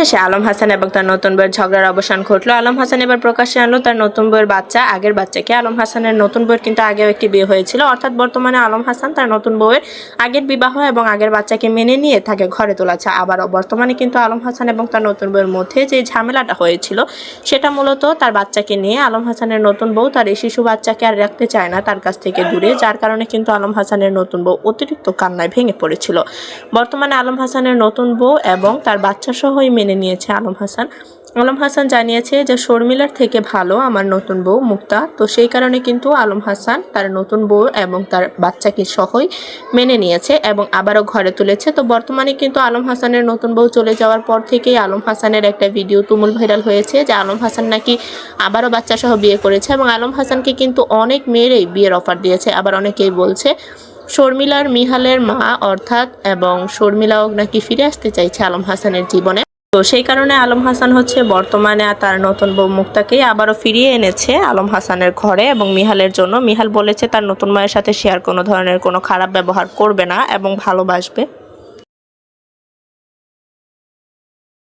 অবশেষে আলম হাসান এবং তার নতুন বইয়ের ঝগড়ার অবসান ঘটলো। আলম হাসান এবার প্রকাশ্যে আনলো। তার নতুন বইয়ের বাচ্চা, আগের বাচ্চাকে। আলম হাসানের নতুন বইয়ের কিন্তু আগেও একটি বিয়ে হয়েছিল। অর্থাৎ বর্তমানে আলম হাসান তার নতুন বউয়ের আগের বিবাহ এবং আগের বাচ্চাকে মেনে নিয়ে তাকে ঘরে তোলাছে আবারও বর্তমানে কিন্তু আলম হাসান এবং তার নতুন বউয়ের মধ্যে যে ঝামেলাটা হয়েছিল, সেটা মূলত তার বাচ্চাকে নিয়ে আলম হাসানের নতুন বউ তার এই শিশু বাচ্চাকে আর রাখতে চায় না তার কাছ থেকে দূরে, যার কারণে কিন্তু আলম হাসানের নতুন বউ অতিরিক্ত কান্নায় ভেঙে পড়েছিল। বর্তমানে আলম হাসানের নতুন বউ এবং তার বাচ্চা সহই মেনে নিয়েছে আলম হাসান। আলম হাসান জানিয়েছে যে, শর্মিলার থেকে ভালো আমার নতুন বউ মুক্তা। তো সেই কারণে কিন্তু আলম হাসান তার নতুন বউ এবং তার বাচ্চাকে সহই মেনে নিয়েছে এবং আবারও ঘরে তুলেছে। তো বর্তমানে কিন্তু আলম হাসানের নতুন বউ চলে যাওয়ার পর থেকেই আলম হাসানের একটা ভিডিও তুমুল ভাইরাল হয়েছে যে, আলম হাসান নাকি আবারও বাচ্চা সহ বিয়ে করেছে এবং আলম হাসানকে কিন্তু অনেক মেয়েরাই বিয়ের অফার দিয়েছে। আবার অনেকেই বলছে, শর্মিলার মিহালের মা অর্থাৎ এবং শর্মিলাও নাকি ফিরে আসতে চাইছে আলম হাসানের জীবনে। তো সেই কারণে আলম হাসান হচ্ছে বর্তমানে তার নতুন বউ মুক্তাকেই আবারও ফিরিয়ে এনেছে আলম হাসানের ঘরে এবং মিহালের জন্য। মিহাল বলেছে তার নতুন মায়ের সাথে সে আর কোনো ধরনের কোনো খারাপ ব্যবহার করবে না এবং ভালোবাসবে।